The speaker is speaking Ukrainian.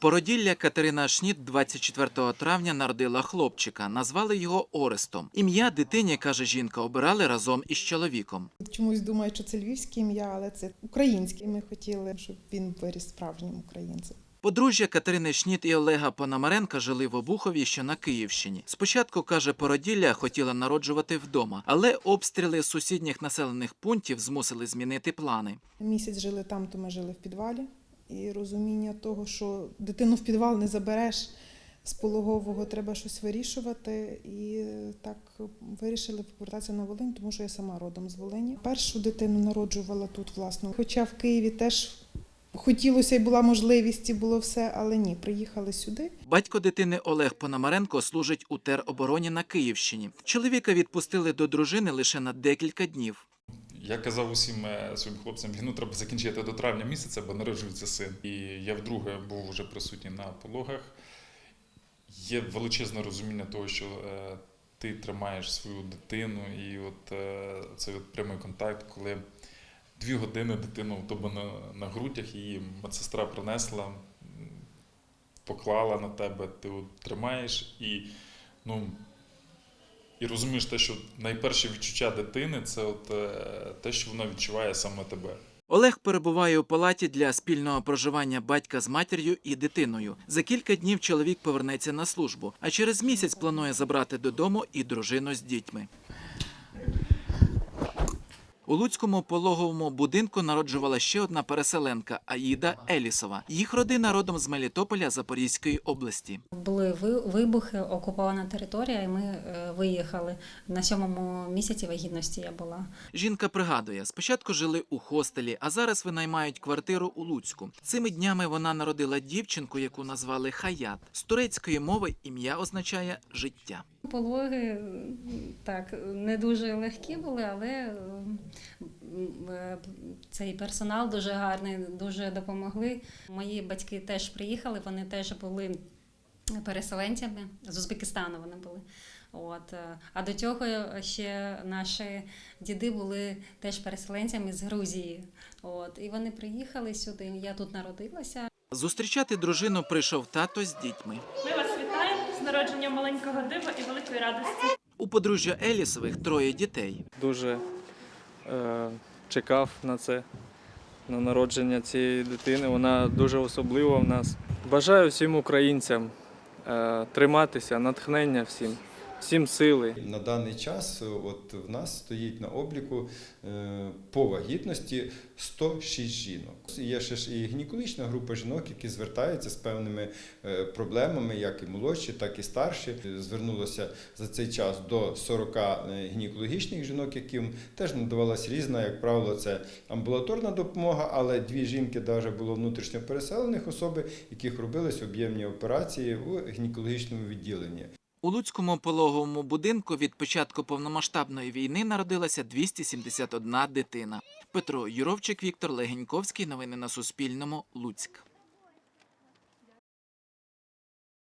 Породілля Катерина Шніт 24 травня народила хлопчика. Назвали його Орестом. Ім'я дитині, каже жінка, обирали разом із чоловіком. Чомусь думаю, що це львівське ім'я, але це українське. Ми хотіли, щоб він виріс справжнім українцем. Подружжя Катерини Шніт і Олега Пономаренка жили в Обухові, що на Київщині. Спочатку, каже, породілля хотіла народжувати вдома, але обстріли сусідніх населених пунктів змусили змінити плани. Місяць жили там, то ми жили в підвалі. І розуміння того, що дитину в підвал не забереш з пологового, треба щось вирішувати. І так вирішили повертатися на Волинь, тому що я сама родом з Волині. Першу дитину народжувала тут, власне. Хоча в Києві теж хотілося і була можливість, і було все, але ні, приїхали сюди. Батько дитини Олег Пономаренко служить у теробороні на Київщині. Чоловіка відпустили до дружини лише на декілька днів. Я казав усім е, своїм хлопцям, війну треба закінчити до травня місяця, бо народжується син. І я вдруге був вже присутній на пологах. Є величезне розуміння того, що е, ти тримаєш свою дитину, і от е, цей от прямий контакт, коли дві години дитину в тебе на, на грудях, її медсестра принесла, поклала на тебе, ти от тримаєш і ну. І розумієш те, що найперше відчуття дитини це от, е, те, що вона відчуває саме тебе. Олег перебуває у палаті для спільного проживання батька з матір'ю і дитиною. За кілька днів чоловік повернеться на службу, а через місяць планує забрати додому і дружину з дітьми. У Луцькому пологовому будинку народжувала ще одна переселенка Аїда Елісова. Їх родина родом з Мелітополя Запорізької області. Були вибухи, окупована територія, і ми е, виїхали. На сьомому місяці вагітності я була. Жінка пригадує, спочатку жили у хостелі, а зараз винаймають квартиру у Луцьку. Цими днями вона народила дівчинку, яку назвали Хаят. З турецької мови ім'я означає життя. Пологи так не дуже легкі були, але е, цей персонал дуже гарний, дуже допомогли. Мої батьки теж приїхали, вони теж були переселенцями з Узбекистану. Вони були. От. е, А до цього ще наші діди були теж переселенцями з Грузії. От. І вони приїхали сюди. Я тут народилася. Зустрічати дружину прийшов тато з дітьми. Ми вас вітаємо з народженням маленького дива і великої радості. У подружжя Елісових троє дітей. дуже е, чекав на це, на народження цієї дитини. Вона дуже особлива в нас. Бажаю всім українцям е, триматися, натхнення всім, всім сили. На даний час е, от в нас стоїть на обліку е, по вагітності 106 жінок. Є ще ж і гінекологічна група жінок, які звертаються з певними е, проблемами, як і молодші, так і старші. Звернулося за цей час до 40 гінекологічних жінок, яким теж надавалася різна, як правило, це амбулаторна допомога, але дві жінки навіть було внутрішньо переселених особи, яких робились об'ємні операції в гінекологічному відділенні. У Луцькому пологовому будинку від початку повномасштабної війни народилася 271 дитина. Петро Юровчик, Віктор Легеньковський. Новини на Суспільному. Луцьк.